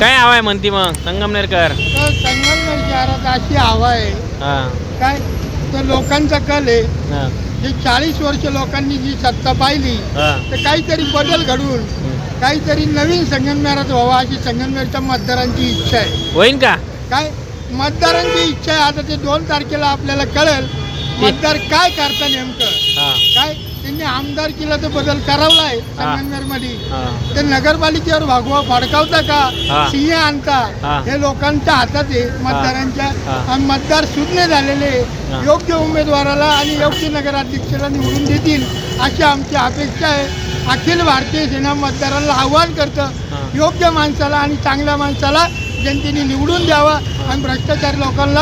काय हवा आहे म्हणती मग? संगमनेरकर. तर संगमनेर शहरात अशी हवा आहे. हा. काय? तर लोकांचा कल आहे. हा, जे चाळीस वर्ष लोकांनी जी सत्ता पाहिली हा. तर काहीतरी बदल हम्म. काहीतरी नवीन संगमनेरात व्हावा अशी संगमनेरच्या मतदारांची इच्छा आहे. होईन का? काय? मतदारांची इच्छा आहे. आता ते दोन तारखेला आपल्याला कळेल मतदार काय करता नेमकं? हा. काय? त्यांनी आमदारकीला तर बदल करावला आहे संगमनेरमध्ये. हा. ते नगरपालिकेवर भागवा फडकावता. का? सिंह आणता? हा. लोकांच्या हातात आहे मतदारांच्या. आणि मतदार शून्य झालेले. योग्य उमेदवाराला आणि योग्य नगराध्यक्षाला निवडून देतील अशी आमची अपेक्षा आहे. अखिल भारतीय सेना मतदारांना आव्हान. करतं. योग्य माणसाला आणि चांगल्या माणसाला जनतेने निवडून द्यावा. आणि भ्रष्टाचारी लोकांना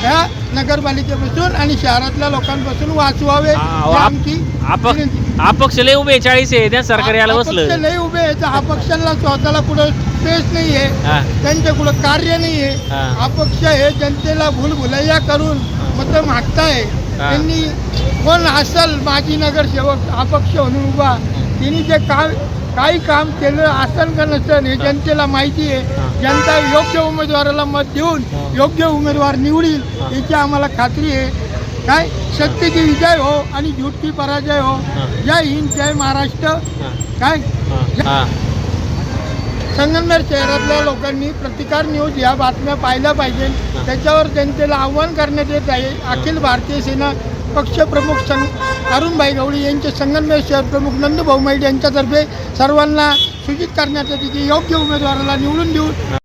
ह्या नगरपालिकेपासून आणि शहरातल्या लोकांपासून वाचवावे ही आप- आमची अपक्ष विनंती. अपक्ष लय उभे चाळीस आहे त्या सरकार याला अपक्ष बसलं लय उभे आहेत. अपक्षांना स्वतःला कुठं स्पेस नाही आहे. हा. त्यांच्या कुठं कार्य नाही आहे. हा. अपक्ष हे जनतेला भूलभुलैया करून मत मागताय. हा. त्यांनी कोण असल माजी नगरसेवक अपक्ष म्हणून उभा त्यांनी जे काम काही काम केलं असेल का नसेल हे जनतेला माहिती आहे. जनता योग्य उमेदवाराला मत देऊन. योग्य उमेदवार निवडील. याची आम्हाला खात्री आहे. काय? सत्तेची विजय हो आणि झुटकी पराजय हो. जय हिंद जय महाराष्ट्र. काय? संगमनेर शहरातल्या लोकांनी प्रतिकार न्यूज या बातम्या पाहिल्या पाहिजे. त्याच्यावर जनतेला आव्हान करण्यात येत आहे. अखिल भारतीय सेना पक्षप्रमुख सं अरुणभाई गवळी यांचे संगमनेर शहर प्रमुख नंदूभाऊ मैड यांच्यातर्फे सर्वांना सूचित करण्यात येते की योग्य उमेदवाराला निवडून देऊन